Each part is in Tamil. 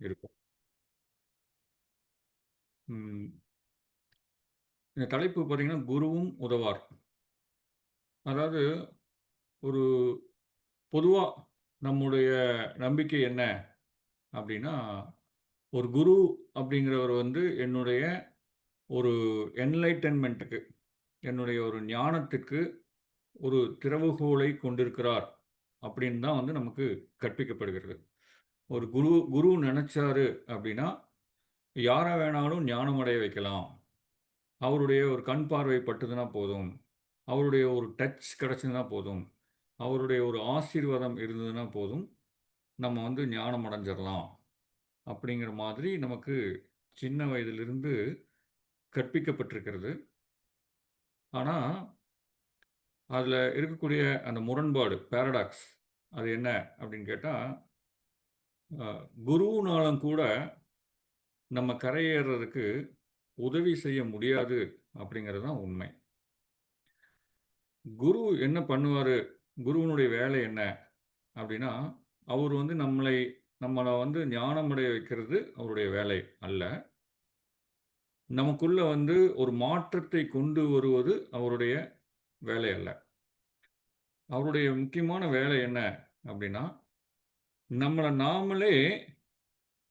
இருக்கும். ம். இந்த தலைப்பு பார்த்தீங்கன்னா, குருவும் உதவார். அதாவது ஒரு பொதுவா நம்முடைய நம்பிக்கை என்ன அப்படின்னா, ஒரு குரு அப்படிங்கிறவர் வந்து என்னுடைய ஒரு என்லைட்டன்மென்ட்டுக்கு, என்னுடைய ஒரு ஞானத்துக்கு ஒரு திறவுகோலை கொண்டிருக்கிறார் அப்படின்னு தான் வந்து நமக்கு கற்பிக்கப்படுகிறது. ஒரு குரு குரு நினைச்சாரு அப்படின்னா, யாரை வேணாலும் ஞானம் அடைய வைக்கலாம். அவருடைய ஒரு கண் பார்வை பட்டதுன்னா போதும். அவருடைய ஒரு டச் கிடச்சதுன்னா போதும். அவருடைய ஒரு ஆசீர்வாதம் இருந்ததுன்னா போதும். நம்ம வந்து ஞானம் அடைஞ்சிடலாம் அப்படிங்கிற மாதிரி நமக்கு சின்ன வயதிலிருந்து கற்பிக்கப்பட்டிருக்கிறது. ஆனால் அதில் இருக்கக்கூடிய அந்த முரண்பாடு, பேரடாக்ஸ் அது என்ன அப்படின்னு கேட்டால் குருவுனாலும் கூட நம்ம கரையேறுறதுக்கு உதவி செய்ய முடியாது அப்படிங்கிறது தான் உண்மை. குரு என்ன பண்ணுவார் குருவினுடைய வேலை என்ன? அப்படின்னா, அவர் வந்து நம்மளை நம்மளை வந்து ஞானம் அடைய வைக்கிறது அவருடைய வேலை அல்ல. நமக்குள்ள வந்து ஒரு மாற்றத்தை கொண்டு வருவது அவருடைய வேலை அல்ல. அவருடைய முக்கியமான வேலை என்ன அப்படின்னா, நம்மளை நாமளே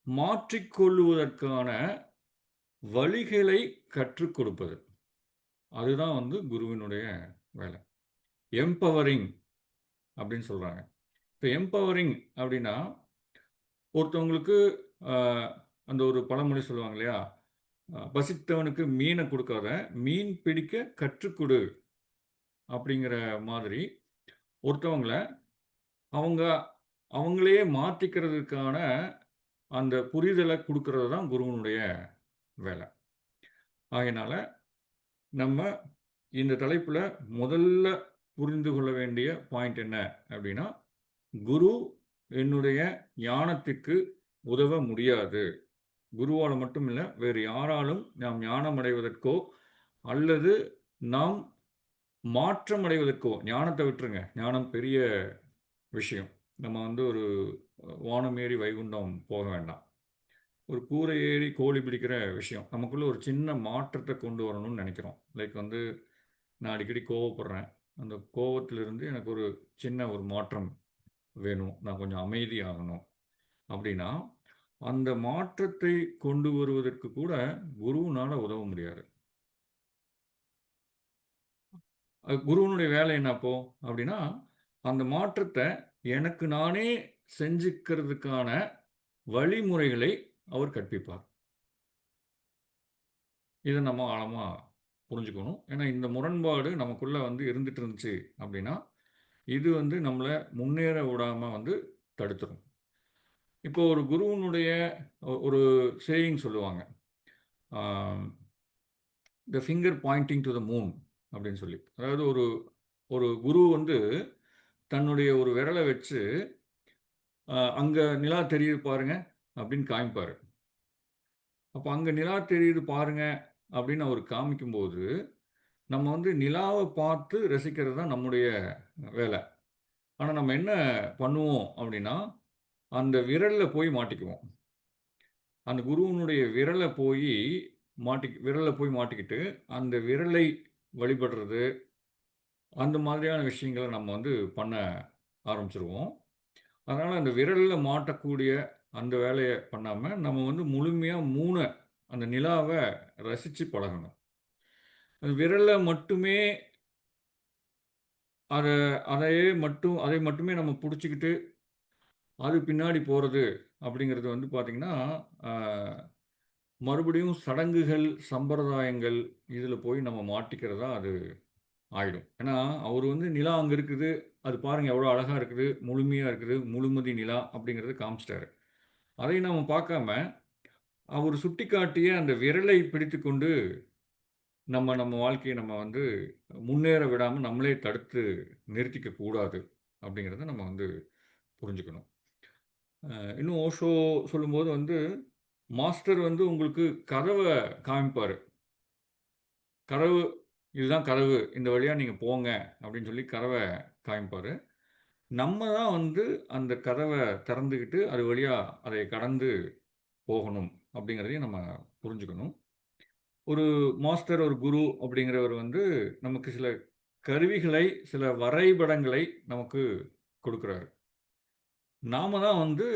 மாற்றிக்கொள்ளுவதற்கான வழிகளை கற்றுக் கொடுப்பது. அதுதான் வந்து குருவினுடைய வேலை. எம்பவரிங் அப்படின்னு சொல்கிறாங்க இப்போ எம்பவரிங் அப்படின்னா, ஒருத்தவங்களுக்கு அந்த ஒரு பழமொழி சொல்லுவாங்க இல்லையா? "பசித்தவனுக்கு மீனை கொடுக்காத மீன் பிடிக்க கற்றுக்கொடு அப்படிங்கிற மாதிரி, ஒருத்தவங்கள அவங்க அவங்களையே மாற்றிக்கிறதுக்கான அந்த புரிதலை கொடுக்கறது தான் குருவினுடைய வேலை. ஆகையினால, நம்ம இந்த தலைப்புல முதல்ல புரிந்து கொள்ள வேண்டிய பாயிண்ட் என்ன அப்படின்னா, குரு என்னுடைய ஞானத்துக்கு உதவ முடியாது. குருவால் மட்டும் இல்லை வேறு யாராலும் நாம் ஞானம் அடைவதற்கோ, அல்லது நாம் மாற்றம் அடைவதற்கோ ஞானத்தை விட்டுருங்க. ஞானம் பெரிய விஷயம். நம்ம வந்து ஒரு வானம் ஏறி வைகுண்டம் போக வேண்டாம். ஒரு கூரை ஏறி கோழி பிடிக்கிற விஷயம். நமக்குள்ளே ஒரு சின்ன மாற்றத்தை கொண்டு வரணும்னு நினைக்கிறோம் லைக் வந்து நான் அடிக்கடி கோவப்படுறேன். அந்த கோவத்திலிருந்து எனக்கு ஒரு சின்ன ஒரு மாற்றம் வேணும். நான் கொஞ்சம் அமைதியாகணும். அப்படின்னா, அந்த மாற்றத்தை கொண்டு வருவதற்கு கூட குருவினால் உதவ முடியாது. குருவனுடைய குருவினுடைய வேலை என்னப்போ அப்படின்னா, அந்த மாற்றத்தை எனக்கு நானே செஞ்சுக்கிறதுக்கான வழிமுறைகளை அவர் கற்பிப்பார். இதை நம்ம ஆழமாக புரிஞ்சுக்கணும். ஏன்னா, இந்த முரண்பாடு நமக்குள்ளே வந்து இருந்துட்டு இருந்துச்சு அப்படின்னா, இது வந்து நம்மளை முன்னேற விடாமல் வந்து தடுத்துரும். இப்போ ஒரு குருவினுடைய ஒரு சேயிங் சொல்லுவாங்க. "The finger pointing to the moon" அப்படின்னு சொல்லி. அதாவது ஒரு ஒரு குரு வந்து தன்னுடைய ஒரு விரலை வச்சு, அங்கே நிலா தெரியுது பாருங்க" அப்படின்னு காமிப்பார் அப்போ அங்கே நிலா தெரியுது பாருங்க" அப்படின்னு அவர் காமிக்கும்போது, நம்ம வந்து நிலாவை பார்த்து ரசிக்கிறது தான் நம்முடைய வேலை ஆனால் நம்ம என்ன பண்ணுவோம் அப்படின்னா, அந்த விரலில் போய் மாட்டிக்குவோம். அந்த குருவினுடைய விரலை போய் மாட்டி விரலில் போய் மாட்டிக்கிட்டு, அந்த விரலை வழிபடுறது, அந்த மாதிரியான விஷயங்கள நம்ம வந்து பண்ண ஆரம்பிச்சிருவோம் அதனால் அந்த விரலில் மாட்டக்கூடிய அந்த வேலையை பண்ணாமல் நம்ம வந்து முழுமையாக மூணை அந்த நிலாவை ரசித்து பழகணும். விரலில் மட்டுமே அதை அதையே மட்டும் அதை மட்டுமே நம்ம பிடிச்சிக்கிட்டு அது பின்னாடி போகிறது அப்படிங்கிறது வந்து பார்த்திங்கன்னா மறுபடியும் சடங்குகள், சம்பிரதாயங்கள் இதில் போய் நம்ம மாட்டிக்கிறதா அது ஆயிடும். ஏன்னா, அவர் வந்து நிலா அங்கே இருக்குது. அது பாருங்க எவ்வளோ அழகாக இருக்குது. முழுமையாக இருக்குது. முழுமதி நிலா அப்படிங்கிறத காமிச்சிட்டாரு அதை நாம் பார்க்காம, அவர் சுட்டி காட்டிய அந்த விரலை பிடித்துக்கொண்டு, நம்ம நம்ம வாழ்க்கையை நம்ம வந்து முன்னேற விடாமல் நம்மளே தடுத்து நிறுத்திக்க கூடாது. அப்படிங்கிறத நம்ம வந்து புரிஞ்சுக்கணும். இன்னும் ஓஷோ சொல்லும்போது வந்து, மாஸ்டர் வந்து உங்களுக்கு கதவை காமிப்பார் கதவு இதுதான் கதவு. இந்த வழியாக நீங்கள் போங்க அப்படின்னு சொல்லி கதவை காமிப்பார். நம்ம தான் வந்து அந்த கதவை திறந்துக்கிட்டு அது வழியாக அதை கடந்து போகணும் அப்படிங்கிறதையும் நம்ம புரிஞ்சுக்கணும். ஒரு மாஸ்டர் ஒரு குரு அப்படிங்கிறவர் வந்து நமக்கு சில கருவிகளை சில வரைபடங்களை நமக்கு கொடுக்குறாரு. நாம தான் வந்து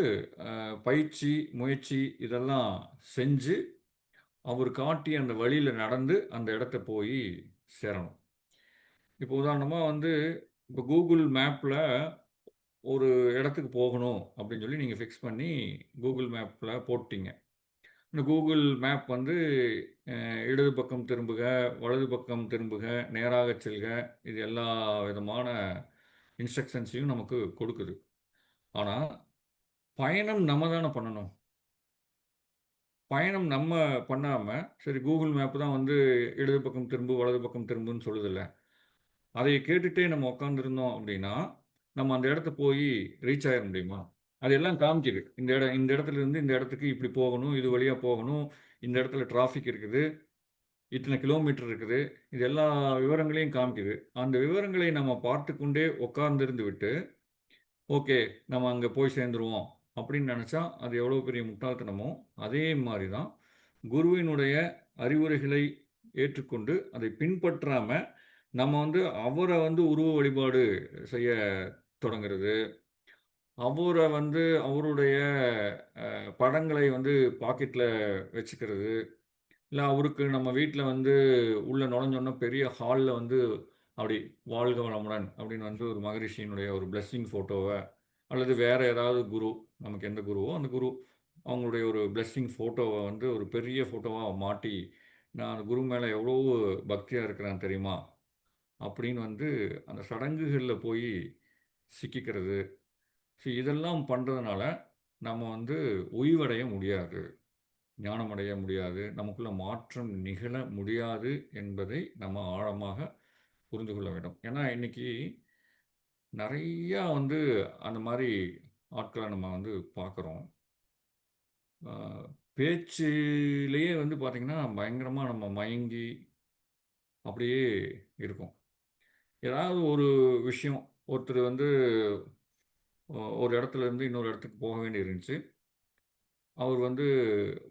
பயிற்சி முயற்சி இதெல்லாம் செஞ்சு அவர் காட்டி அந்த வழியில் நடந்து அந்த இடத்த போய் சேரணும். இப்போ உதாரணமாக வந்து இப்போ கூகுள் மேப்பில் ஒரு இடத்துக்கு போகணும் அப்படின்னு சொல்லி நீங்கள் ஃபிக்ஸ் பண்ணி கூகுள் மேப்பில் போட்டிங்க. இந்த கூகுள் மேப் வந்து இடது பக்கம் திரும்புக வலது பக்கம் திரும்புக நேராக செல்க இது எல்லா விதமான இன்ஸ்ட்ரக்ஷன்ஸையும் நமக்கு கொடுக்குது. ஆனால் பயணம் நம்ம தானே பண்ணணும். பயணம் நம்ம பண்ணாமல் சரி கூகுள் மேப் தான் வந்து இடது பக்கம் திரும்பு வலது பக்கம் திரும்புன்னு சொல்லுதில்ல. அதை கேட்டுகிட்டே நம்ம உட்காந்துருந்தோம் அப்படின்னா நம்ம அந்த இடத்த போய் ரீச் ஆகிட முடியுமா? அதெல்லாம் காமிக்குது. இந்த இடம் இந்த இடத்துல இருந்து இந்த இடத்துக்கு இப்படி போகணும் இது வழியாக போகணும் இந்த இடத்துல டிராஃபிக் இருக்குது இத்தனை கிலோமீட்டர் இருக்குது இது எல்லா விவரங்களையும் காமிக்குது. அந்த விவரங்களை நம்ம பார்த்து கொண்டே உட்கார்ந்திருந்து விட்டு ஓகே நம்ம அங்கே போய் சேர்ந்துருவோம். அப்படின்னு நினச்சா அது எவ்வளோ பெரிய முட்டாள்தனமோ அதே மாதிரி தான் குருவினுடைய அறிவுரைகளை ஏற்றுக்கொண்டு அதை பின்பற்றாமல் நம்ம வந்து அவரை வந்து உருவ வழிபாடு செய்ய தொடங்குறது அவரை வந்து அவருடைய படங்களை வந்து பாக்கெட்டில் வச்சுக்கிறது இல்லை அவருக்கு நம்ம வீட்டில் வந்து உள்ளே நுழைஞ்சோன்னா பெரிய ஹாலில் வந்து அப்படி வாழ்க வளமுடன் அப்படின்னு வந்து ஒரு மகரிஷியினுடைய ஒரு பிளெஸ்ஸிங் ஃபோட்டோவை அல்லது வேறு ஏதாவது குரு நமக்கு எந்த குருவோ அந்த குரு அவங்களுடைய ஒரு பிளெஸ்ஸிங் ஃபோட்டோவை வந்து ஒரு பெரிய ஃபோட்டோவாக மாட்டி நான் அந்த குரு மேலே எவ்வளோ பக்தியாக இருக்கிறேன் தெரியுமா? அப்படின்னு வந்து அந்த சடங்குகளில் போய் சிக்கிக்கிறது. ஸோ இதெல்லாம் பண்ணுறதுனால நம்ம வந்து ஓய்வடைய முடியாது ஞானமடைய முடியாது நமக்குள்ள மாற்றம் நிகழ முடியாது என்பதை நம்ம ஆழமாக புரிந்து கொள்ள வேண்டும். ஏன்னா இன்றைக்கி நிறையா வந்து அந்த மாதிரி ஆட்களை நம்ம வந்து பார்க்குறோம். பேச்சிலேயே வந்து பார்த்திங்கன்னா பயங்கரமாக நம்ம மயங்கி அப்படியே இருக்கும். ஏதாவது ஒரு விஷயம் ஒருத்தர் வந்து ஒரு இடத்துல இருந்து இன்னொரு இடத்துக்கு போக வேண்டி இருந்துச்சு. அவர் வந்து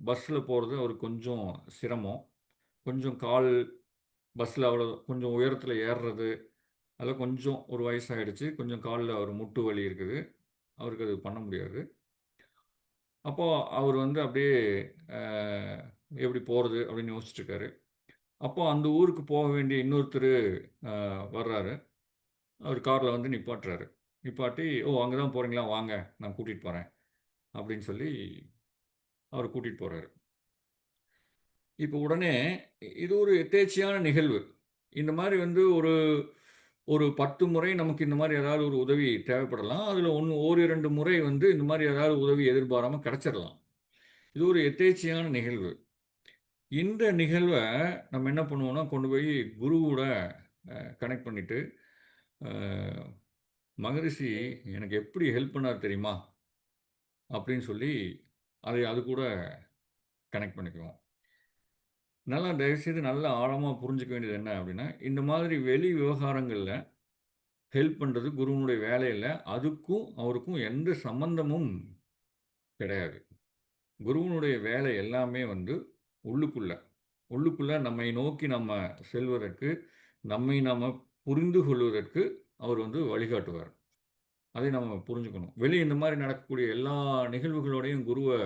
பஸ்ஸில் போகிறது அவருக்கு கொஞ்சம் சிரமம். கொஞ்சம் கால் பஸ்ஸில் அவ்வளோ கொஞ்சம் உயரத்தில் ஏறுறது அதில் கொஞ்சம் ஒரு வயசாகிடுச்சு கொஞ்சம் காலில் அவர் முட்டு வலி இருக்குது. அவருக்கு அது பண்ண முடியாது. அப்போது அவர் வந்து அப்படியே எப்படி போகிறது அப்படின்னு யோசிச்சுட்டு அப்போது அப்போ அந்த ஊருக்கு போக வேண்டிய இன்னொருத்தர் வர்றாரு. அவர் காரில் வந்து நிப்பாட்டுறாரு. நிப்பாட்டி ஓ அங்கே தான் போகிறீங்களா வாங்க நான் கூட்டிகிட்டு போகிறேன் அப்படின்னு சொல்லி அவர் கூட்டிகிட்டு போகிறாரு இப்போ உடனே இது ஒரு எத்தேச்சியான நிகழ்வு. இந்த மாதிரி வந்து ஒரு ஒரு பத்து முறை நமக்கு இந்த மாதிரி ஏதாவது ஒரு உதவி தேவைப்படலாம். அதில் ஒன்று ஓர் இரண்டு முறை வந்து இந்த மாதிரி ஏதாவது உதவி எதிர்பாராமல் கிடச்சிடலாம். இது ஒரு எத்தேச்சியான நிகழ்வு. இந்த நிகழ்வை நம்ம என்ன பண்ணுவோம்னா கொண்டு போய் குருவோட கனெக்ட் பண்ணிவிட்டு மகரிஷி எனக்கு எப்படி ஹெல்ப் பண்ணார் தெரியுமா? அப்படின்னு சொல்லி அதை அது கூட கனெக்ட் பண்ணிக்குவோம். நல்லா தயவுசெய்து நல்லா ஆழமாக புரிஞ்சுக்க வேண்டியது என்ன அப்படின்னா இந்த மாதிரி வெளி விவகாரங்களில் ஹெல்ப் பண்ணுறது குருவனுடைய வேலையில் அதுக்கும் அவருக்கும் எந்த சம்பந்தமும் கிடையாது. குருவனுடைய வேலை எல்லாமே வந்து உள்ளுக்குள்ள. உள்ளுக்குள்ள நம்மை நோக்கி நம்ம செல்வதற்கு நம்மை நாம் புரிந்து கொள்வதற்கு அவர் வந்து வழிகாட்டுவார். அதை நம்ம புரிஞ்சுக்கணும். வெளியே இந்த மாதிரி நடக்கக்கூடிய எல்லா நிகழ்வுகளோடையும் குருவை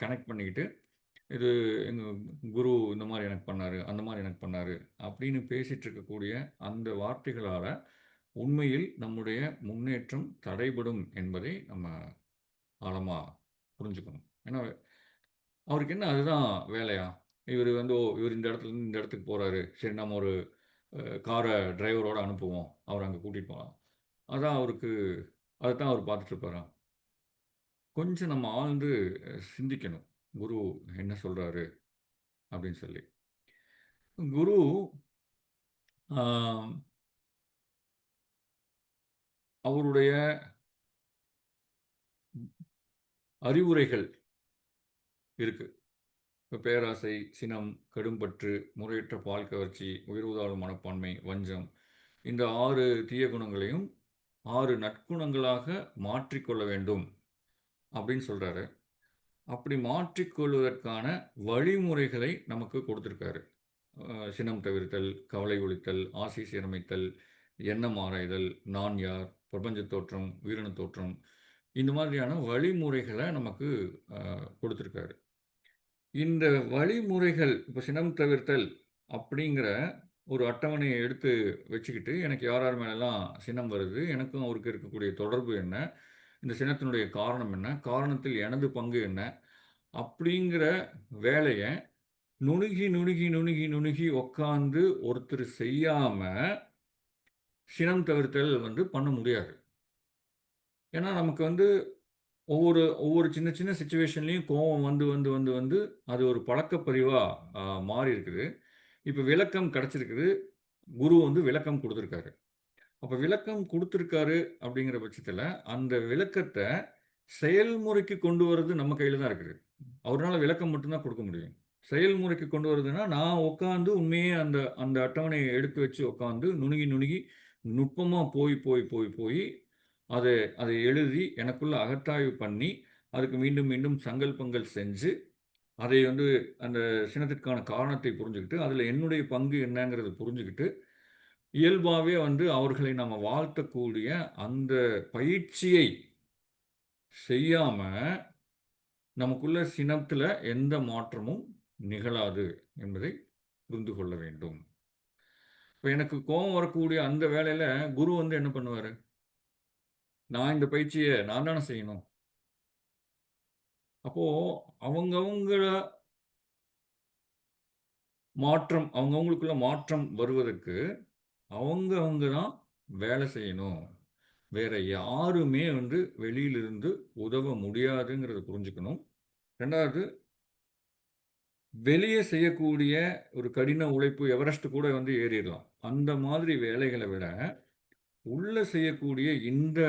கனெக்ட் பண்ணிக்கிட்டு இது எங்கள் குரு இந்த மாதிரி எனக்கு பண்ணாரு அந்த மாதிரி எனக்கு பண்ணாரு அப்படின்னு பேசிட்டு இருக்கக்கூடிய அந்த வார்த்தைகளால் உண்மையில் நம்முடைய முன்னேற்றம் தடைபடும் என்பதை நம்ம ஆழமாக புரிஞ்சுக்கணும். ஏன்னா அவருக்கு என்ன அதுதான் வேலையா? இவர் வந்து ஓ இவர் இந்த இடத்துல இருந்து இந்த இடத்துக்கு போகிறாரு சரி நம்ம ஒரு காரை டிரைவரோடு அனுப்புவோம். அவர் அங்கே கூட்டிகிட்டு போகலாம் அதான் அவருக்கு அதை தான் அவர் பார்த்துட்டு இருப்பாரா? கொஞ்சம் நம்ம ஆழ்ந்து சிந்திக்கணும். குரு என்ன சொல்கிறாரு அப்படின்னு சொல்லி. குரு அவருடைய அறிவுரைகள் இருக்கு. இப்போ பேராசை சினம் கடும்பற்று முறையற்ற பால் கவர்ச்சி உயர்வுதாளும் மனப்பான்மை வஞ்சம் இந்த ஆறு தீய குணங்களையும் ஆறு நற்குணங்களாக மாற்றிக்கொள்ள வேண்டும் அப்படின்னு சொல்கிறாரு அப்படி மாற்றிக்கொள்வதற்கான வழிமுறைகளை நமக்கு கொடுத்துருக்காரு. சினம் தவிர்த்தல் கவலை ஒழித்தல் ஆசை சீரமைத்தல் எண்ணம் ஆராய்தல் நான் யார் பிரபஞ்ச தோற்றம் உயிரின தோற்றம் இந்த மாதிரியான வழிமுறைகளை நமக்கு கொடுத்துருக்காரு. இந்த வழிமுறைகள் இப்போ சினம் தவிர்த்தல் அப்படிங்கிற ஒரு அட்டவணையை எடுத்து வச்சுக்கிட்டு எனக்கு யார் யார் மேலெல்லாம் சினம் வருது எனக்கும் அவருக்கு இருக்கக்கூடிய தொடர்பு என்ன இந்த சினத்தினுடைய காரணம் என்ன? காரணத்தில் எனது பங்கு என்ன? அப்படிங்கிற வேலையை நுணுகி நுணுகி நுணுகி நுணுகி உக்காந்து ஒருத்தர் செய்யாமல் சினம் தவிர்த்தல் வந்து பண்ண முடியாது. ஏன்னா நமக்கு வந்து ஒவ்வொரு ஒவ்வொரு சின்ன சின்ன சுச்சுவேஷன்லேயும் கோபம் வந்து வந்து வந்து வந்து அது ஒரு பழக்கப்பதிவாக மாறி இருக்குது இப்போ விளக்கம் கிடச்சிருக்குது. குரு வந்து விளக்கம் கொடுத்துருக்காரு. அப்போ விளக்கம் கொடுத்துருக்காரு அப்படிங்கிற பட்சத்தில் அந்த விளக்கத்தை செயல்முறைக்கு கொண்டு வர்றது நம்ம கையில் தான் இருக்குது. அவரால் விளக்கம் மட்டும்தான் கொடுக்க முடியும். செயல்முறைக்கு கொண்டு வருதுன்னா நான் உட்காந்து உண்மையே அந்த அந்த அட்டவணையை எடுத்து வச்சு உட்காந்து நுணுகி நுணுகி நுட்பமாக போய் போய் போய் போய் அதை அதை எழுதி எனக்குள்ள அகத்தாய்வு பண்ணி அதுக்கு மீண்டும் மீண்டும் சங்கல்பங்கள் செஞ்சு அதை வந்து அந்த சினத்திற்கான காரணத்தை புரிஞ்சுக்கிட்டு அதில் என்னுடைய பங்கு என்னங்கிறத புரிஞ்சுக்கிட்டு இயல்பாகவே வந்து அவர்களை நம்ம வாழ்த்தக்கூடிய அந்த பயிற்சியை செய்யாமல் நமக்குள்ள சினத்தில் எந்த மாற்றமும் நிகழாது என்பதை புரிந்து கொள்ள வேண்டும். இப்போ எனக்கு கோபம் வரக்கூடிய அந்த வேலையில் குரு வந்து என்ன பண்ணுவார்? நான் இந்த பயிற்சியை நான் தானே செய்யணும். அப்போது அவங்கவுங்கள மாற்றம் அவங்கவுங்களுக்குள்ள மாற்றம் வருவதற்கு அவங்க அவங்க தான் வேலை செய்யணும். வேற யாருமே வந்து வெளியிலிருந்து உதவ முடியாதுங்கிறத புரிஞ்சுக்கணும். ரெண்டாவது வெளியே செய்யக்கூடிய ஒரு கடின உழைப்பு எவரெஸ்ட் கூட வந்து ஏறிடலாம். அந்த மாதிரி வேலைகளை விட உள்ள செய்யக்கூடிய இந்த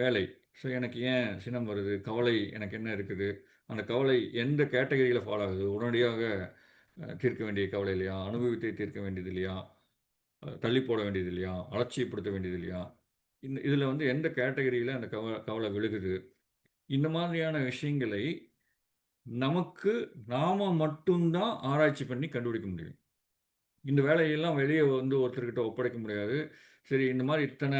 வேலை ஸோ எனக்கு ஏன் சினம் வருது? கவலை எனக்கு என்ன இருக்குது? அந்த கவலை எந்த கேட்டகரியில் ஃபாலோ ஆகுது? உடனடியாக தீர்க்க வேண்டிய கவலை இல்லையா? அனுபவித்தை தீர்க்க வேண்டியது இல்லையா? தள்ளி போட வேண்டியது இல்லையா? அலட்சியப்படுத்த வேண்டியது இல்லையா? இந்த இதில் வந்து எந்த கேட்டகரியில் அந்த கவலை கவலை விழுகுது? இந்த மாதிரியான விஷயங்களை நமக்கு நாம் மட்டும்தான் ஆராய்ச்சி பண்ணி கண்டுபிடிக்க முடியும். இந்த வேலையெல்லாம் வெளியே வந்து ஒருத்தர்கிட்ட ஒப்படைக்க முடியாது. சரி இந்த மாதிரி இத்தனை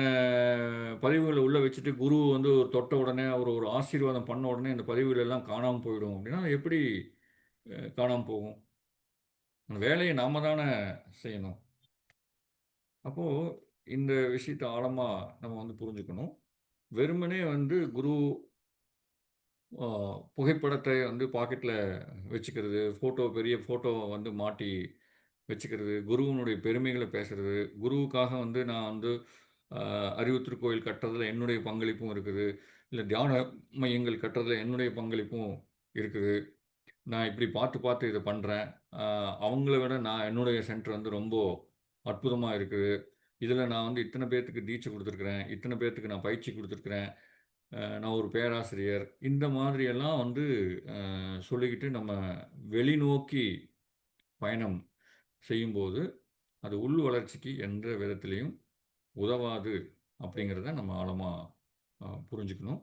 பதிவுகளை உள்ளே வச்சுட்டு குரு வந்து ஒரு தொட்ட உடனே அவர் ஒரு ஆசீர்வாதம் பண்ண உடனே இந்த பதிவுகளெல்லாம் காணாமல் போயிடும் அப்படின்னா எப்படி காணாமல் போகும்? அந்த வேலையை நாம தானே செய்யணும். அப்போது இந்த விஷயத்தை ஆழமாக நம்ம வந்து புரிஞ்சுக்கணும். வெறுமனே வந்து குரு புகைப்படத்தை வந்து பாக்கெட்டில் வச்சுக்கிறது ஃபோட்டோ பெரிய ஃபோட்டோவை வந்து மாட்டி வச்சுக்கிறது குருவனுடைய பெருமைகளை பேசுகிறது குருவுக்காக வந்து நான் வந்து அறிவு கோயில் கட்டுறதுல என்னுடைய பங்களிப்பும் இருக்குது இல்லை தியான மையங்கள் கட்டுறதுல என்னுடைய பங்களிப்பும் இருக்குது. நான் இப்படி பார்த்து பார்த்து இதை பண்ணுறேன் அவங்கள விட நான் என்னுடைய சென்டர் வந்து ரொம்ப அற்புதமாக இருக்குது. இதில் நான் வந்து இத்தனை பேர்த்துக்கு தீட்சை கொடுத்துருக்குறேன். இத்தனை பேர்த்துக்கு நான் பயிற்சி கொடுத்துருக்குறேன். நான் ஒரு பேராசிரியர். இந்த மாதிரியெல்லாம் வந்து சொல்லிக்கிட்டு நம்ம வெளிநோக்கி பயணம் செய்யும்போது அது உள் வளர்ச்சிக்கு எந்த விதத்திலையும் உதவாது அப்படிங்கிறத நம்ம ஆழமாக புரிஞ்சுக்கணும்.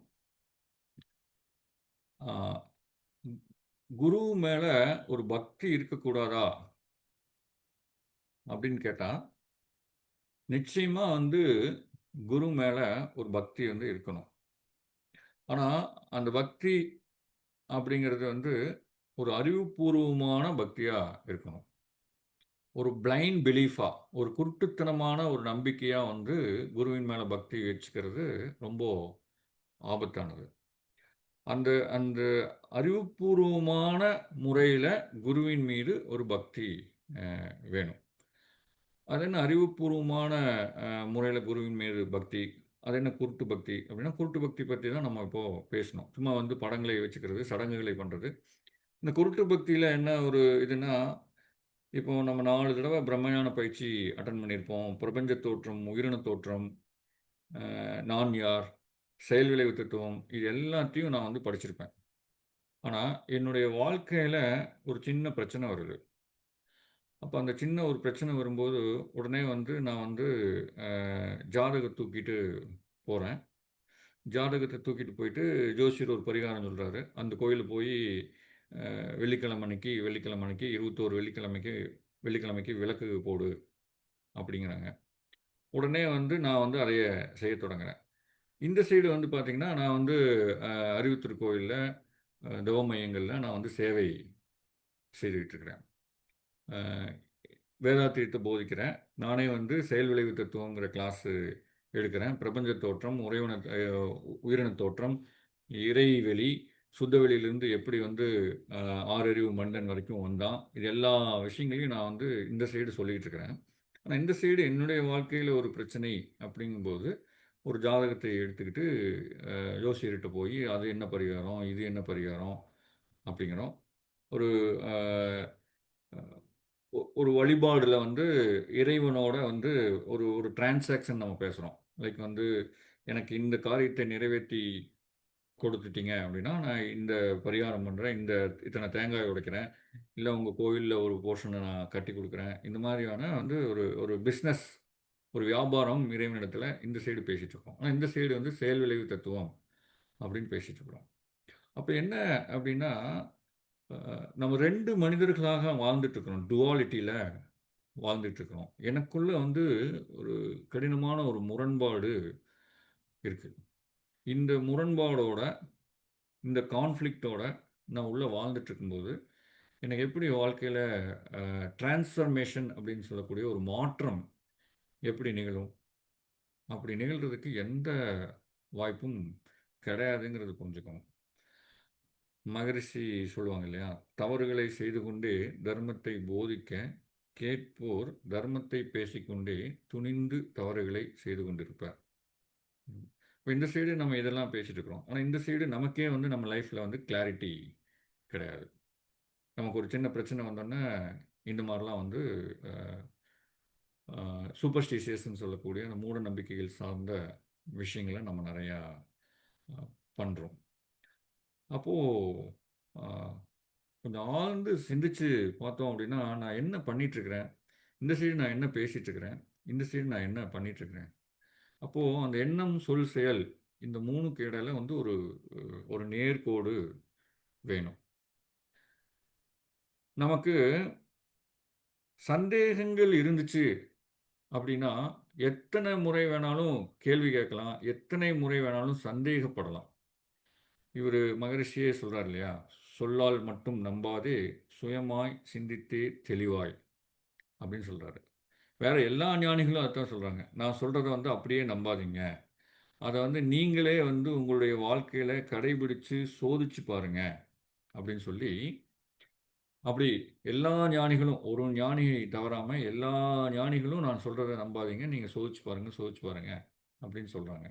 குரு மேலே ஒரு பக்தி இருக்கக்கூடாதா? அப்படின்னு கேட்டால் நிச்சயமாக வந்து குரு மேலே ஒரு பக்தி வந்து இருக்கணும். ஆனால் அந்த பக்தி அப்படிங்கிறது வந்து ஒரு அறிவுபூர்வமான பக்தியாக இருக்கணும். ஒரு பிளைண்ட் பிலீஃபாக ஒரு குருட்டுத்தனமான ஒரு நம்பிக்கையாக வந்து குருவின் மேலே பக்தி வச்சுக்கிறது ரொம்ப ஆபத்தானது. அந்த அந்த அறிவுபூர்வமான முறையில் குருவின் மீது ஒரு பக்தி வேணும். அது என்ன அறிவுபூர்வமான முறையில் குருவின் மீது பக்தி அது என்ன குருட்டு பக்தி அப்படின்னா குருட்டு பக்தி பற்றி தான் நம்ம இப்போது பேசணும். சும்மா வந்து படங்களை வச்சுக்கிறது சடங்குகளை பண்ணுறது இந்த குருட்டு பக்தியில் என்ன ஒரு இதுனா இப்போ நம்ம நாலு தடவை பிரம்மஞான பயிற்சி அட்டன் பண்ணியிருப்போம். பிரபஞ்ச தோற்றம் உயிரின தோற்றம் நான் யார் செயல் விளைவு தத்துவம் இது எல்லாத்தையும் நான் வந்து படிச்சிருப்பேன். ஆனால் என்னுடைய வாழ்க்கையில் ஒரு சின்ன பிரச்சனை வருது. அப்போ அந்த சின்ன ஒரு பிரச்சனை வரும்போது உடனே வந்து நான் வந்து ஜாதகம் தூக்கிட்டு போகிறேன் ஜாதகத்தை தூக்கிட்டு போயிட்டு ஜோசியர் ஒரு பரிகாரம் சொல்கிறாரு அந்த கோயிலுக்கு போய் வெள்ளிக்கிழமை அன்னைக்கு வெள்ளிக்கிழமை அன்னைக்கு 21 வெள்ளிக்கிழமைக்கு வெள்ளிக்கிழமைக்கு விளக்கு போடு அப்படிங்கிறாங்க. உடனே வந்து நான் வந்து அதைய செய்ய தொடங்குறேன். இந்த சைடு வந்து பார்த்திங்கன்னா நான் வந்து அறிவுத்தூர் கோயிலில் அ தவ நான் வந்து சேவை செய்துக்கிட்டு இருக்கிறேன். அ போதிக்கிறேன். நானே வந்து செயல் விளைவு தத்துவங்கிற கிளாஸு எடுக்கிறேன். பிரபஞ்ச தோற்றம், உறைவன உயிரின தோற்றம், இறைவெளி, சுத்தவெளியிலிருந்து எப்படி வந்து ஆறறிவு மண்டன் வரைக்கும் வந்தான். இது எல்லா விஷயங்களையும் நான் வந்து இந்த சைடு சொல்லிக்கிட்டு இருக்கிறேன். ஆனால் இந்த சைடு என்னுடைய வாழ்க்கையில் ஒரு பிரச்சனை அப்படிங்கும்போது, ஒரு ஜாதகத்தை எடுத்துக்கிட்டு அ போய் அது என்ன பரிகாரம்? இது என்ன பரிகாரம்? அப்படிங்கிறோம். ஒரு ஒரு வழிபாடுல வந்து இறைவனோட வந்து ஒரு ஒரு டிரான்சாக்ஷன் நம்ம பேசுகிறோம் லைக் வந்து எனக்கு இந்த காரியத்தை நிறைவேற்றி கொடுத்துட்டீங்க அப்படின்னா, நான் இந்த பரிகாரம் பண்ணுறேன் இந்த இத்தனை தேங்காய் உடைக்கிறேன். இல்லை உங்கள் கோவிலில் ஒரு போர்ஷனை நான் கட்டிக் கொடுக்குறேன் இந்த மாதிரியான வந்து ஒரு ஒரு பிஸ்னஸ் ஒரு வியாபாரம் இறைவனிடத்தில் இந்த சைடு பேசிகிட்டு இருக்கோம். ஆனால் இந்த சைடு வந்து செயல் விளைவு தத்துவம் அப்படின்னு பேசிகிட்டு இருக்கிறோம். அப்போ என்ன அப்படின்னா, நம்ம ரெண்டு மனிதர்களாக வாழ்ந்துட்டு இருக்கிறோம். டுவாலிட்டில வாழ்ந்துட்டு இருக்கிறோம். எனக்குள்ள வந்து ஒரு கடினமான ஒரு முரண்பாடு இருக்கு. இந்த முரண்பாடோட, இந்த கான்ஃப்ளிக்டோட நான் உள்ளே வாழ்ந்துட்டு இருக்கும்போது, எனக்கு எப்படி வாழ்க்கையில் டிரான்ஸ்ஃபர்மேஷன் அப்படின்னு சொல்லக்கூடிய ஒரு மாற்றம் எப்படி நிகழும்? அப்படி நிகழ்கிறதுக்கு எந்த வாய்ப்பும் கிடையாதுங்கிறது புரிஞ்சுக்கணும். மகரிஷி சொல்லுவாங்க இல்லையா? "தவறுகளை செய்து கொண்டே தர்மத்தை போதிக்க, கேட்போர் தர்மத்தை பேசிக்கொண்டே துணிந்து தவறுகளை செய்து கொண்டிருப்பார் இப்போ இந்த சைடு நம்ம இதெல்லாம் பேசிட்டு இருக்கிறோம். ஆனால் இந்த சைடு நமக்கே வந்து நம்ம லைஃப்பில் வந்து கிளாரிட்டி கிடையாது. நமக்கு ஒரு சின்ன பிரச்சனை வந்தோன்னே, இந்த மாதிரிலாம் வந்து சூப்பர்ஸ்டிஷியஸ்ன்னு சொல்லக்கூடிய அந்த மூட நம்பிக்கைகள் சார்ந்த விஷயங்கள நம்ம நிறையா பண்ணுறோம் அப்போது கொஞ்சம் ஆழ்ந்து சிந்திச்சு பார்த்தோம் அப்படின்னா, நான் என்ன பண்ணிகிட்ருக்கிறேன் இந்த சைடு நான் என்ன பேசிகிட்ருக்கிறேன் இந்த சைடு நான் என்ன பண்ணிகிட்ருக்கிறேன் அப்போது அந்த எண்ணம், சொல், செயல் இந்த 3க்கு இடையில வந்து ஒரு ஒரு நேர்கோடு வேணும். நமக்கு சந்தேகங்கள் இருந்துச்சு அப்படின்னா, எத்தனை முறை வேணாலும் கேள்வி கேட்கலாம். எத்தனை முறை வேணாலும் சந்தேகப்படலாம். இவர் மகரிஷியே சொல்கிறார் இல்லையா? "சொல்லால் மட்டும் நம்பாதே, சுயமாய் சிந்தித்தே தெளிவாய்" அப்படின்னு சொல்கிறாரு வேற எல்லா ஞானிகளும் அதான் சொல்கிறாங்க நான் சொல்கிறத வந்து அப்படியே நம்பாதீங்க. அதை வந்து நீங்களே வந்து உங்களுடைய வாழ்க்கையில் கடைபிடித்து சோதிச்சு பாருங்க. அப்படின்னு சொல்லி, அப்படி எல்லா ஞானிகளும் ஒரு ஞானியை தவறாமல் எல்லா ஞானிகளும் நான் சொல்கிறத நம்பாதீங்க. நீங்கள் சோதிச்சு பாருங்கள் சோதிச்சு பாருங்க அப்படின்னு சொல்கிறாங்க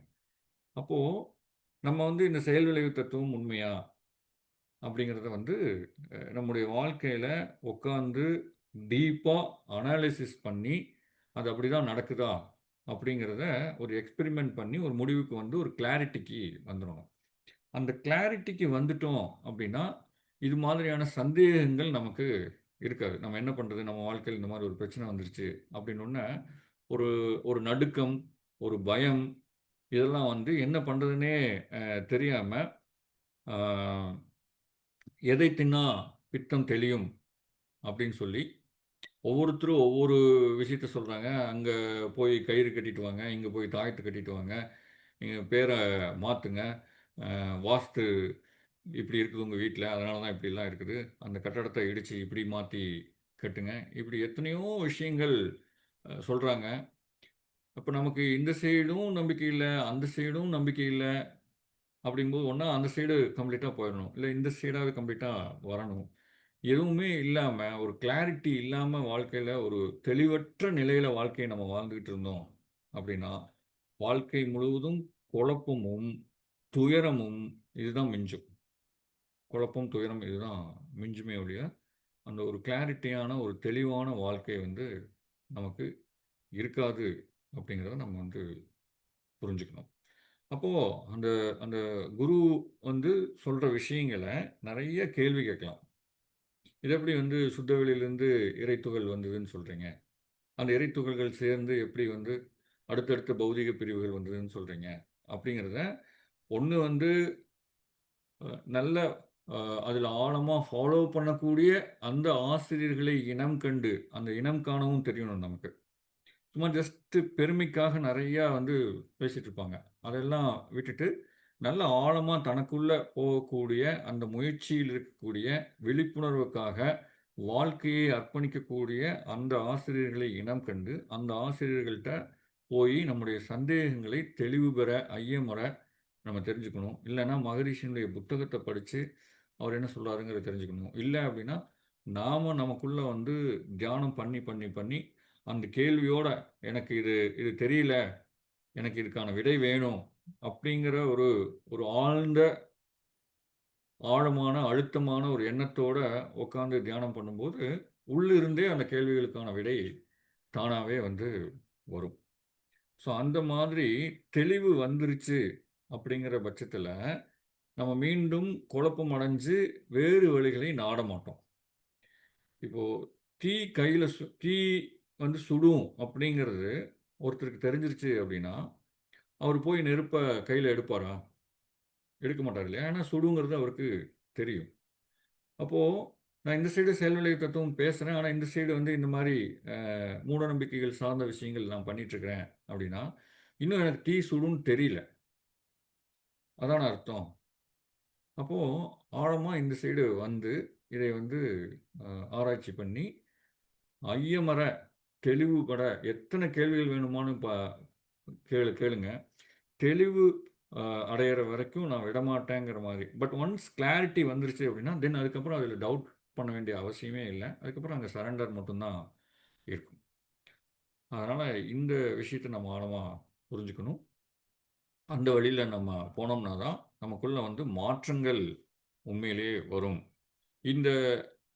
அப்போது நம்ம வந்து இந்த செயல் விளைவு தத்துவம் உண்மையா? அப்படிங்கிறத வந்து நம்முடைய வாழ்க்கையில் உட்காந்து டீப்பாக அனாலிசிஸ் பண்ணி, அது அப்படிதான் நடக்குதா? அப்படிங்கிறத ஒரு எக்ஸ்பெரிமெண்ட் பண்ணி ஒரு முடிவுக்கு வந்து ஒரு கிளாரிட்டிக்கு வந்துடணும் அந்த கிளாரிட்டிக்கு வந்துட்டோம் அப்படின்னா, இது மாதிரியான சந்தேகங்கள் நமக்கு இருக்காது. நம்ம என்ன பண்ணுறது நம்ம வாழ்க்கையில் இந்த மாதிரி ஒரு பிரச்சனை வந்துருச்சு அப்படின்னு ஒரு ஒரு நடுக்கம், ஒரு பயம் இதெல்லாம் வந்து என்ன பண்ணுறதுனே தெரியாமல் "எதை தின்னா பித்தம் தெளியும்" அப்படின்னு சொல்லி, ஒவ்வொருத்தரும் ஒவ்வொரு விஷயத்த சொல்கிறாங்க அங்கே போய் கயிறு கட்டிட்டு வாங்க, இங்கே போய் தாயத்தை கட்டிட்டு வாங்க, இங்கே பேரை மாற்றுங்க வாஸ்து இப்படி இருக்குது உங்கள் வீட்டில் அதனால தான் இப்படிலாம் இருக்குது. அந்த கட்டடத்தை இடித்து இப்படி மாற்றி கட்டுங்க. இப்படி எத்தனையோ விஷயங்கள் சொல்கிறாங்க அப்போ நமக்கு இந்த சைடும் நம்பிக்கை இல்லை அந்த சைடும் நம்பிக்கை இல்லை அப்படிங்கும்போது ஒன்றா அந்த சைடு கம்ப்ளீட்டாக போயிடணும் இல்லை இந்த சைடாவது கம்ப்ளீட்டாக வரணும். எதுவுமே இல்லாமல் ஒரு கிளாரிட்டி இல்லாமல் வாழ்க்கையில் ஒரு தெளிவற்ற நிலையில் வாழ்க்கையை நம்ம வாழ்ந்துக்கிட்டு இருந்தோம் அப்படின்னா, வாழ்க்கை முழுவதும் குழப்பமும், துயரமும் இதுதான் மிஞ்சும். குழப்பம், துயரம் இதுதான் மிஞ்சுமே ஒழிய, அந்த ஒரு கிளாரிட்டியான ஒரு தெளிவான வாழ்க்கை வந்து நமக்கு இருக்காது அப்படிங்கிறத நம்ம வந்து புரிஞ்சுக்கணும். அப்போது அந்த அந்த குரு வந்து சொல்கிற விஷயங்களை நிறைய கேள்வி கேட்கலாம். இது எப்படி வந்து சுத்தவெளியிலேருந்து இறைத்துகள் வந்ததுன்னு சொல்கிறீங்க அந்த இறைத்துகள்கள் சேர்ந்து எப்படி வந்து அடுத்தடுத்த பௌதீக பிரிவுகள் வந்ததுன்னு சொல்கிறீங்க அப்படிங்கிறத ஒன்று வந்து நல்ல அதில் ஆழமாக ஃபாலோ பண்ணக்கூடிய அந்த ஆசிரியர்களை இனம் கண்டு அந்த இனம் காணவும் தெரியணும் நமக்கு சும்மா ஜஸ்ட்டு பெருமைக்காக நிறையா வந்து பேசிகிட்டு இருப்பாங்க. அதெல்லாம் விட்டுட்டு நல்ல ஆழமாக தனக்குள்ளே போகக்கூடிய அந்த முயற்சியில் இருக்கக்கூடிய விழிப்புணர்வுக்காக வாழ்க்கையை அர்ப்பணிக்கக்கூடிய அந்த ஆசிரியர்களை இனம் கண்டு அந்த ஆசிரியர்கள்ட்ட போய் நம்முடைய சந்தேகங்களை தெளிவு பெற ஐயமுறை நம்ம தெரிஞ்சுக்கணும். இல்லைன்னா மகரிஷினுடைய புத்தகத்தை படித்து அவர் என்ன சொல்கிறாருங்கிறத தெரிஞ்சுக்கணும். இல்லை அப்படின்னா நாம் நமக்குள்ளே வந்து தியானம் பண்ணி பண்ணி பண்ணி அந்த கேள்வியோட எனக்கு இது இது தெரியல. எனக்கு இதுக்கான விடை வேணும். அப்படிங்கிற ஒரு ஒரு ஆழ்ந்த ஆழமான அழுத்தமான ஒரு எண்ணத்தோட உட்காந்து தியானம் பண்ணும்போது உள்ளிருந்தே அந்த கேள்விகளுக்கான விடை தானாகவே வந்து வரும். ஸோ அந்த மாதிரி தெளிவு வந்துருச்சு அப்படிங்கிற பட்சத்தில் நம்ம மீண்டும் குழப்பம் அடைஞ்சு வேறு வழிகளை நாட மாட்டோம். இப்போது தீ கையில் சு தீ வந்து சுடும் அப்படிங்கிறது ஒருத்தருக்கு தெரிஞ்சிருச்சு அப்படின்னா அவர் போய் நெருப்பை கையில் எடுப்பாரா? எடுக்க மாட்டார் இல்லையா? ஏன்னா சுடுங்கிறது அவருக்கு தெரியும். அப்போது நான் இந்த சைடு செயல்நிலை தத்துவம் பேசுகிறேன் ஆனால் இந்த சைடு வந்து இந்த மாதிரி மூட நம்பிக்கைகள் சார்ந்த விஷயங்கள் நான் பண்ணிகிட்ருக்கிறேன் அப்படின்னா இன்னும் எனக்கு தீ சுடுன்னு தெரியல. அதான அர்த்தம். அப்போது ஆழமாக இந்த சைடு வந்து இதை வந்து ஆராய்ச்சி பண்ணி ஐயமர தெளிவுபட எத்தனை கேள்விகள் வேணுமான்னு பா கேளு கேளுங்க. தெளிவு அடையிற வரைக்கும் நான் விடமாட்டேங்கிற மாதிரி. பட் ஒன்ஸ் கிளாரிட்டி வந்துருச்சு அப்படின்னா தென் அதுக்கப்புறம் அதில் டவுட் பண்ண வேண்டிய அவசியமே இல்லை. அதுக்கப்புறம் அங்கே சரண்டர் மட்டும்தான் இருக்கும். அதனால் இந்த விஷயத்தை நம்ம ஆழமாக புரிஞ்சுக்கணும். அந்த வழியில் நம்ம போனோம்னா தான் நமக்குள்ளே வந்து மாற்றங்கள் உண்மையிலேயே வரும். இந்த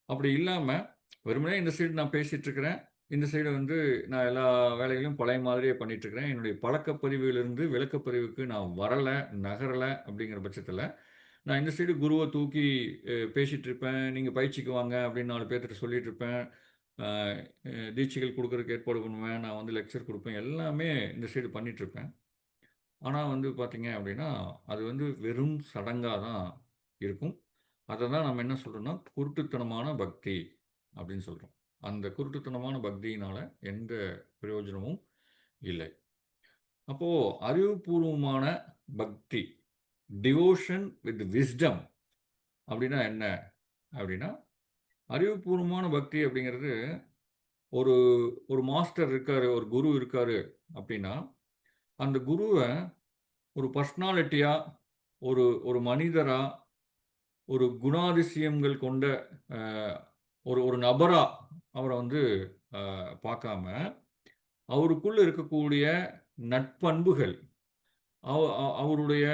அப்படி இல்லாமல் வெறுமனே இந்த சைடு நான் பேசிகிட்ருக்கிறேன் இந்த சைடு வந்து நான் எல்லா வேலைகளையும் பழைய மாதிரியே பண்ணிகிட்ருக்கிறேன் என்னுடைய பழக்கப்பதிவிலிருந்து விளக்கப்பதிவுக்கு நான் வரலை நகரலை அப்படிங்கிற பட்சத்தில் நான் இந்த சைடு குருவை தூக்கி பேசிகிட்டு இருப்பேன் நீங்கள் பயிற்சிக்கு வாங்க அப்படின்னு நாலு பேர்த்திட்ட சொல்லிகிட்டு இருப்பேன் தீட்சைகள் கொடுக்குறதுக்கு ஏற்பாடு பண்ணுவேன். நான் வந்து லெக்சர் கொடுப்பேன். எல்லாமே இந்த சைடு பண்ணிகிட்ருப்பேன் ஆனால் வந்து பார்த்திங்க அப்படின்னா அது வந்து வெறும் சடங்காக தான் இருக்கும். அதை தான் நம்ம என்ன சொல்கிறோம்னா குருட்டுத்தனமான பக்தி அப்படின்னு சொல்கிறோம் அந்த குருட்டுத்தனமான பக்தியினால் எந்த பிரயோஜனமும் இல்லை. அப்போது அறிவுபூர்வமான பக்தி டிவோஷன் வித் விஸ்டம் அப்படின்னா என்ன? அப்படின்னா அறிவுபூர்வமான பக்தி அப்படிங்கிறது ஒரு ஒரு மாஸ்டர் இருக்கார் ஒரு குரு இருக்கார் அப்படின்னா அந்த குருவை ஒரு பர்சனாலிட்டியாக ஒரு ஒரு மனிதராக ஒரு குணாதிசயங்கள் கொண்ட ஒரு ஒரு நபராக அவரை வந்து பார்க்காம அவருக்குள்ள இருக்கக்கூடிய நட்பண்புகள் அவருடைய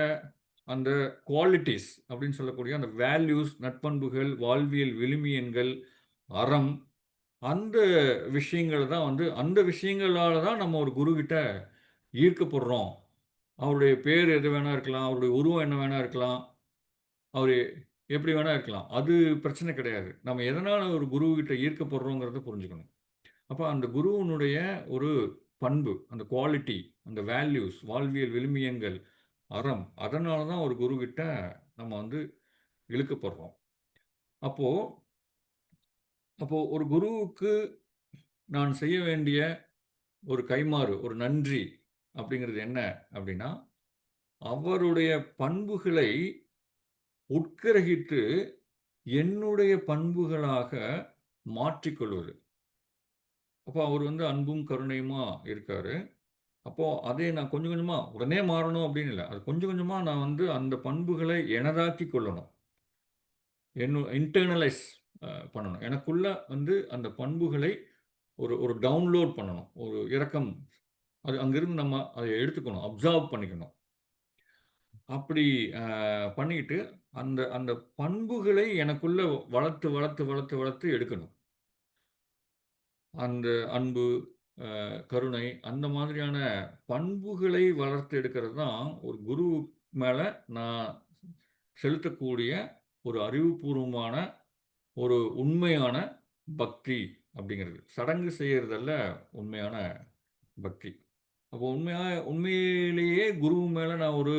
அந்த குவாலிட்டிஸ் அப்படின்னு சொல்லக்கூடிய அந்த வேல்யூஸ் நட்பண்புகள் வாழ்வியல் விழுமியன்கள் அறம் அந்த விஷயங்கள் தான் வந்து அந்த விஷயங்களால் தான் நம்ம ஒரு குருக்கிட்ட ஈர்க்கப்படுறோம். அவருடைய பேர் எது வேணா இருக்கலாம் அவருடைய உருவம் என்ன வேணா இருக்கலாம். அவர் எப்படி வேணால் இருக்கலாம். அது பிரச்சனை கிடையாது. நம்ம எதனால் ஒரு குருக்கிட்ட ஈர்க்கப்படுறோங்கிறத புரிஞ்சுக்கணும். அப்போ அந்த குருவனுடைய ஒரு பண்பு அந்த குவாலிட்டி அந்த வேல்யூஸ் வாழ்வியல் விழுமியங்கள் அறம் அதனால தான் ஒரு குருக்கிட்ட நம்ம வந்து இழுக்கப்படுறோம். அப்போது அப்போது ஒரு குருவுக்கு நான் செய்ய வேண்டிய ஒரு கைமாறு ஒரு நன்றி அப்படிங்கிறது என்ன அப்படின்னா அவருடைய பண்புகளை உட்கிரகித்து என்னுடைய பண்புகளாக மாற்றிக்கொள்வது. அப்போ அவர் வந்து அன்பும் கருணையுமா இருக்கார். அப்போது அதே நான் கொஞ்சம் கொஞ்சமாக உடனே மாறணும் அப்படின்னு இல்லை. அது கொஞ்சம் கொஞ்சமாக நான் வந்து அந்த பண்புகளை எனதாக்கி கொள்ளணும். என்ன இன்டர்னலைஸ் பண்ணணும். எனக்குள்ள வந்து அந்த பண்புகளை ஒரு ஒரு டவுன்லோட் பண்ணணும். ஒரு இறக்கம் அது அங்கேருந்து நம்ம அதை எடுத்துக்கணும். அப்சர்வ் பண்ணிக்கணும். அப்படி பண்ணிட்டு அந்த அந்த பண்புகளை எனக்குள்ள வளர்த்து வளர்த்து வளர்த்து வளர்த்து எடுக்கணும். அந்த அன்பு கருணை அந்த மாதிரியான பண்புகளை வளர்த்து எடுக்கிறது தான் ஒரு குரு மேலே நான் செலுத்தக்கூடிய ஒரு அறிவுபூர்வமான ஒரு உண்மையான பக்தி அப்படிங்கிறது. சடங்கு செய்கிறதல்ல உண்மையான பக்தி. அப்போ உண்மையாக உண்மையிலேயே குரு மேலே நான் ஒரு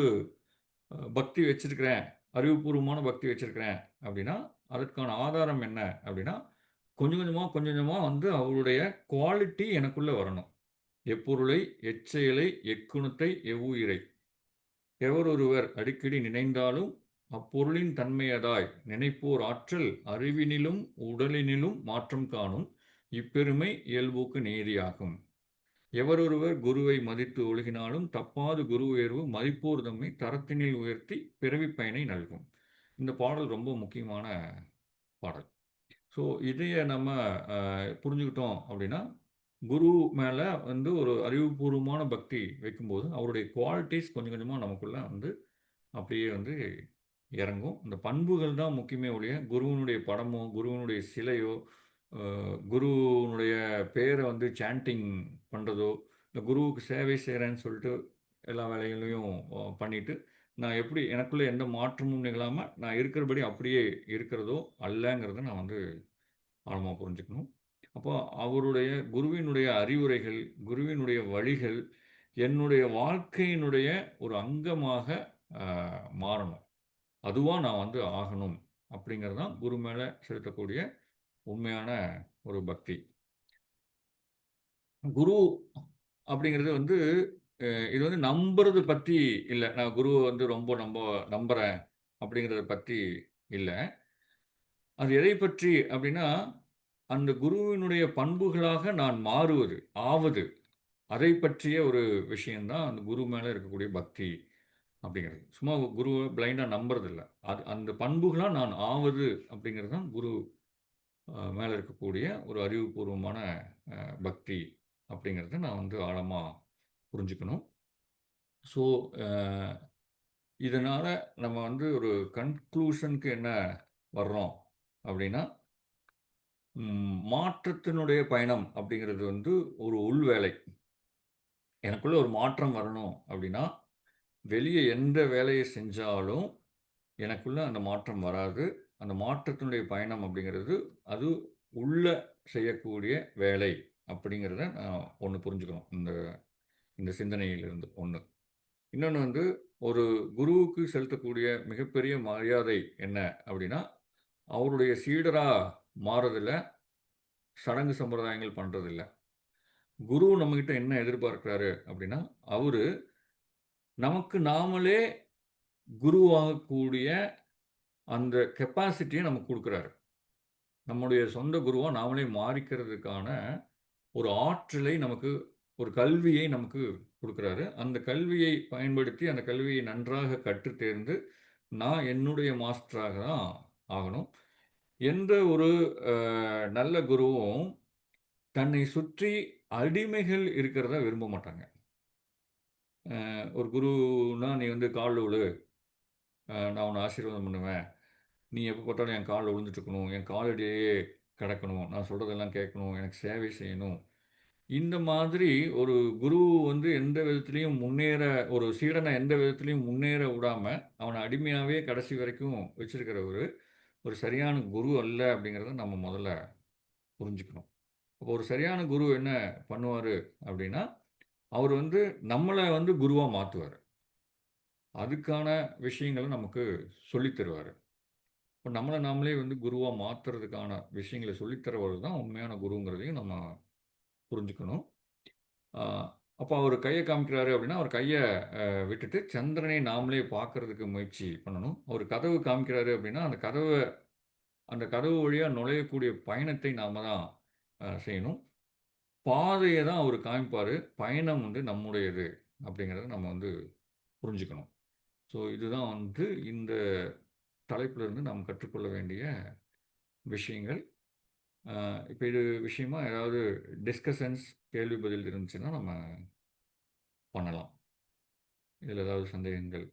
பக்தி வச்சிருக்கிறேன் அறிவுபூர்வமான பக்தி வச்சிருக்கிறேன் அப்படின்னா அதற்கான ஆதாரம் என்ன அப்படின்னா கொஞ்சம் கொஞ்சமாக கொஞ்சம் கொஞ்சமாக வந்து அவருடைய குவாலிட்டி எனக்குள்ளே வரணும். எப்பொருளை எச்செயலை எக்குணத்தை எவ்வுயிரை. எவரொருவர் அடிக்கடி நினைந்தாலும் அப்பொருளின் தன்மையதாய் நினைப்போர் ஆற்றல் அறிவினிலும் உடலினிலும் மாற்றம் காணும் இப்பெருமை இயல்புக்கு நேரியாகும். எவரொருவர் குருவை மதித்து ஒழுகினாலும் தப்பாது குரு உயர்வு மதிப்போர் தம்மை தரத்தினில் உயர்த்தி பிறவி பயனை நல்கும். இந்த பாடல் ரொம்ப முக்கியமான பாடல். ஸோ இதைய நம்ம புரிஞ்சுக்கிட்டோம் அப்படின்னா குரு மேலே வந்து ஒரு அறிவுபூர்வமான பக்தி வைக்கும்போது அவருடைய குவாலிட்டிஸ் கொஞ்சம் கொஞ்சமாக நமக்குள்ளே வந்து அப்படியே வந்து இறங்கும். இந்த பண்புகள் தான் முக்கியமே ஒழிய குருவனுடைய படமோ குருவனுடைய சிலையோ குருனுடைய பேரை வந்து சாண்டிங் பண்ணுறதோ இந்த குருவுக்கு சேவை செய்கிறேன்னு சொல்லிட்டு எல்லா வேலைகளையும் பண்ணிவிட்டு நான் எப்படி எனக்குள்ளே எந்த மாற்றமும் நிகழாமல் நான் இருக்கிறபடி அப்படியே இருக்கிறதோ அல்லங்கிறத நான் வந்து ஆழமாக புரிஞ்சுக்கணும். அப்போ அவருடைய குருவினுடைய அறிவுரைகள் குருவினுடைய வழிகள் என்னுடைய வாழ்க்கையினுடைய ஒரு அங்கமாக மாறணும். அதுவாக நான் வந்து ஆகணும் அப்படிங்கிறது தான் குரு மேலே செலுத்தக்கூடிய உண்மையான ஒரு பக்தி. குரு அப்படிங்கிறது வந்து இது வந்து நம்புறது பற்றி இல்லை. நான் குருவை வந்து ரொம்ப நம்ப நம்புகிறேன் அப்படிங்கிறத பற்றி இல்லை. அது எதை பற்றி அப்படின்னா அந்த குருவினுடைய பண்புகளாக நான் மாறுவது ஆவது அதை பற்றிய ஒரு விஷயந்தான் அந்த குரு மேலே இருக்கக்கூடிய பக்தி அப்படிங்கிறது. சும்மா குருவை பிளைண்டாக நம்புறதில்ல. அது அந்த பண்புகளாக நான் ஆவது அப்படிங்கிறது தான் குரு மேலே இருக்கக்கூடிய ஒரு அறிவுபூர்வமான பக்தி அப்படிங்கிறத நான் வந்து ஆழமாக புரிஞ்சுக்கணும். ஸோ இதனால் நம்ம வந்து ஒரு கன்க்ளூஷனுக்கு என்ன வர்றோம் அப்படின்னா மாற்றத்தினுடைய பயணம் அப்படிங்கிறது வந்து ஒரு உள்வேலை எனக்குள்ளே ஒரு மாற்றம் வரணும் அப்படின்னா வெளியே எந்த வேலையை செஞ்சாலும் எனக்குள்ளே அந்த மாற்றம் வராது. அந்த மாற்றத்தினுடைய பயணம் அப்படிங்கிறது அது உள்ள செய்யக்கூடிய வேலை அப்படிங்கிறத நான் ஒன்று புரிஞ்சுக்கணும். இந்த இந்த சிந்தனையிலிருந்து ஒன்று இன்னொன்று வந்து ஒரு குருவுக்கு செலுத்தக்கூடிய மிகப்பெரிய மரியாதை என்ன அப்படின்னா அவருடைய சீடராக மாறதில்ல சடங்கு சம்பிரதாயங்கள் பண்ணுறதில்ல குரு நம்மக்கிட்ட என்ன எதிர்பார்க்குறாரு அப்படின்னா அவர் நமக்கு நாமளே குருவாகக்கூடிய அந்த கெப்பாசிட்டியை நமக்கு கொடுக்குறாரு. நம்முடைய சொந்த குருவாக நாமளே மாறிக்கிறதுக்கான ஒரு ஆற்றலை நமக்கு ஒரு கல்வியை நமக்கு கொடுக்குறாரு. அந்த கல்வியை பயன்படுத்தி அந்த கல்வியை நன்றாக கற்று தேர்ந்து நான் என்னுடைய மாஸ்டராக தான் ஆகணும். எந்த ஒரு நல்ல குருவும் தன்னை சுற்றி அடிமைகள் இருக்கிறத விரும்ப மாட்டாங்க. ஒரு குருனா நீ வந்து கால் விழு. நான் உன்னை ஆசீர்வாதம் பண்ணுவேன். நீ எப்போ பார்த்தாலும் என் காலில் விழுந்துட்டுருக்கணும் என் காலடியே கிடக்கணும் நான் சொல்கிறதெல்லாம் கேட்கணும் எனக்கு சேவை செய்யணும். இந்த மாதிரி ஒரு குரு வந்து எந்த விதத்துலேயும் முன்னேற ஒரு சீடனை எந்த விதத்துலேயும் முன்னேற விடாமல் அவனை அடிமையாகவே கடைசி வரைக்கும் வச்சிருக்கிற ஒரு ஒரு சரியான குரு அல்ல அப்படிங்கிறத நம்ம முதல்ல புரிஞ்சுக்கணும். அப்போ ஒரு சரியான குரு என்ன பண்ணுவார் அப்படின்னா அவர் வந்து நம்மளை வந்து குருவாக மாற்றுவார் அதுக்கான விஷயங்களை நமக்கு சொல்லித்தருவார் இப்போ நம்மளை நாமளே வந்து குருவாக மாற்றுறதுக்கான விஷயங்களை சொல்லித்தரவர் தான் உண்மையான குருங்கிறதையும் நம்ம புரிஞ்சுக்கணும். அப்போ அவர் கையை காமிக்கிறாரு அப்படின்னா அவர் கையை விட்டுட்டு சந்திரனை நாமளே பார்க்கறதுக்கு முயற்சி பண்ணணும். அவர் கதவு காமிக்கிறாரு அப்படின்னா அந்த கதவை அந்த கதவு வழியாக நுழையக்கூடிய பயணத்தை நாம் தான் செய்யணும். பாதையை தான் அவர் காமிப்பார். பயணம் வந்து நம்முடையது அப்படிங்கிறத நம்ம வந்து புரிஞ்சுக்கணும். ஸோ இதுதான் வந்து இந்த தலைப்பிலிருந்து நாம் கற்றுக்கொள்ள வேண்டிய விஷயங்கள். இப்போ இது விஷயமா ஏதாவது டிஸ்கஷன்ஸ் கேள்வி பதில் இருந்துச்சுன்னா நம்ம பண்ணலாம். இதில் ஏதாவது சந்தேகங்கள்?